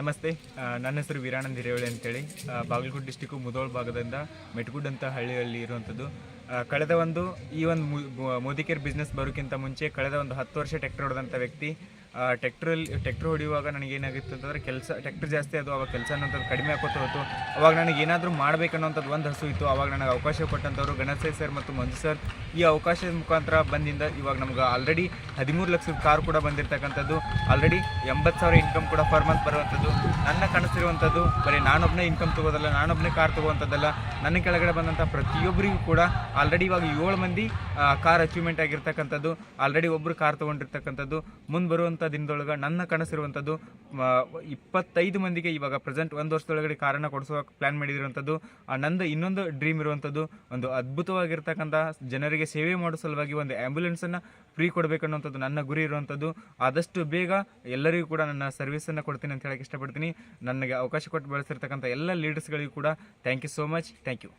ನಮಸ್ತೆ. ನನ್ನ ಹೆಸರು ವೀರಾನಂದ್ ಹಿರೇವಳಿ ಅಂತೇಳಿ. ಬಾಗಲಕೋಟೆ ಡಿಸ್ಟಿಕ್ಕು ಮುದೋಳ್ ಭಾಗದಿಂದ ಮೆಟ್ಗುಡ್ ಅಂತ ಹಳ್ಳಿಯಲ್ಲಿ ಇರುವಂಥದ್ದು. ಕಳೆದ ಒಂದು ಈ ಒಂದು ಮೋದಿಕೇರ್ ಬಿಸ್ನೆಸ್ ಬರೋಕ್ಕಿಂತ ಮುಂಚೆ ಕಳೆದ ಒಂದು ಹತ್ತು ವರ್ಷ ಟ್ರ್ಯಾಕ್ಟರ್ ಹೊಡೆದಂಥ ವ್ಯಕ್ತಿ ಟ್ರ್ಯಾಕ್ಟ್ರಲ್ಲಿ ಟ್ರ್ಯಾಕ್ಟರ್ ಹೊಡೆಯುವಾಗ ನನಗೆ ಏನಾಗಿತ್ತು ಅಂತಂದರೆ ಕೆಲಸ ಟ್ಯಾಕ್ಟ್ರ್ ಜಾಸ್ತಿ ಅದು ಅವಾಗ ಕೆಲಸ ಅನ್ನೋಂಥದ್ದು ಕಡಿಮೆ ಆಕೋತ ಹೋಯಿತು. ಅವಾಗ ನನಗೆ ಏನಾದರೂ ಮಾಡಬೇಕನ್ನೋಂಥದ್ದು ಒಂದು ಹಸು ಇತ್ತು. ಅವಾಗ ನನಗೆ ಅವಕಾಶ ಕೊಟ್ಟಂಥವ್ರು ಗಣೇಶ ಸರ್ ಮತ್ತು ಮಂಜು ಸರ್ ಈ ಅವಕಾಶದ ಮುಖಾಂತರ ಬಂದಿಂದ ಇವಾಗ ನಮ್ಗೆ ಆಲ್ರೆಡಿ ಹದಿಮೂರು ಲಕ್ಷದ ಕಾರ್ ಕೂಡ ಬಂದಿರತಕ್ಕಂಥದ್ದು. ಆಲ್ರೆಡಿ ಎಂಬತ್ತು ಸಾವಿರ ಇನ್ಕಮ್ ಕೂಡ ಪರ್ ಮಂತ್ ಬರುವಂಥದ್ದು. ನನ್ನ ಕನಸಿರುವಂಥದ್ದು, ಬರೀ ನಾನೊಬ್ಬನೇ ಇನ್ಕಮ್ ತಗೋದಲ್ಲ ನಾನೊಬ್ಬನೇ ಕಾರ್ ತಗೋವಂಥದ್ದಲ್ಲ. ನನ್ನ ಕೆಳಗಡೆ ಬಂದಂಥ ಪ್ರತಿಯೊಬ್ಬರಿಗೂ ಕೂಡ ಆಲ್ರೆಡಿ ಇವಾಗ ಏಳು ಮಂದಿ ಕಾರ್ ಅಚೀವ್ಮೆಂಟ್ ಆಗಿರ್ತಕ್ಕಂಥದ್ದು. ಆಲ್ರೆಡಿ ಒಬ್ಬರು ಕಾರ್ ತೊಗೊಂಡಿರ್ತಕ್ಕಂಥದ್ದು. ಮುಂದೆ ಬರುವಂಥ ದಿನದೊಳಗೆ ನನ್ನ ಕನಸಿರುವಂಥದ್ದು ಇಪ್ಪತ್ತೈದು ಮಂದಿಗೆ ಇವಾಗ ಪ್ರೆಸೆಂಟ್ ಒಂದು ವರ್ಷದೊಳಗಡೆ ಕಾರನ್ನು ಕೊಡಿಸುವ ಪ್ಲ್ಯಾನ್ ಮಾಡಿದಿರುವಂಥದ್ದು ನಂದು ಇನ್ನೊಂದು ಡ್ರೀಮ್ ಇರುವಂಥದ್ದು, ಒಂದು ಅದ್ಭುತವಾಗಿರ್ತಕ್ಕಂಥ ಜನರಿಗೆ ಸೇವೆ ಮಾಡೋ ಸಲುವಾಗಿ ಒಂದು ಆ್ಯಂಬುಲೆನ್ಸನ್ನು ಫ್ರೀ ಕೊಡಬೇಕನ್ನುವಂಥದ್ದು ನನ್ನ ಗುರಿ ಇರುವಂಥದ್ದು. ಆದಷ್ಟು ಬೇಗ ಎಲ್ಲರಿಗೂ ಕೂಡ ನನ್ನ ಸರ್ವಿಸನ್ನು ಕೊಡ್ತೀನಿ ಅಂತ ಹೇಳಕ್ಕೆ ಇಷ್ಟಪಡ್ತೀನಿ. ನನಗೆ ಅವಕಾಶ ಕೊಟ್ಟು ಬಳಸಿರ್ತಕ್ಕಂಥ ಎಲ್ಲ ಲೀಡರ್ಸ್ಗಳಿಗೂ ಕೂಡ thank you so much thank you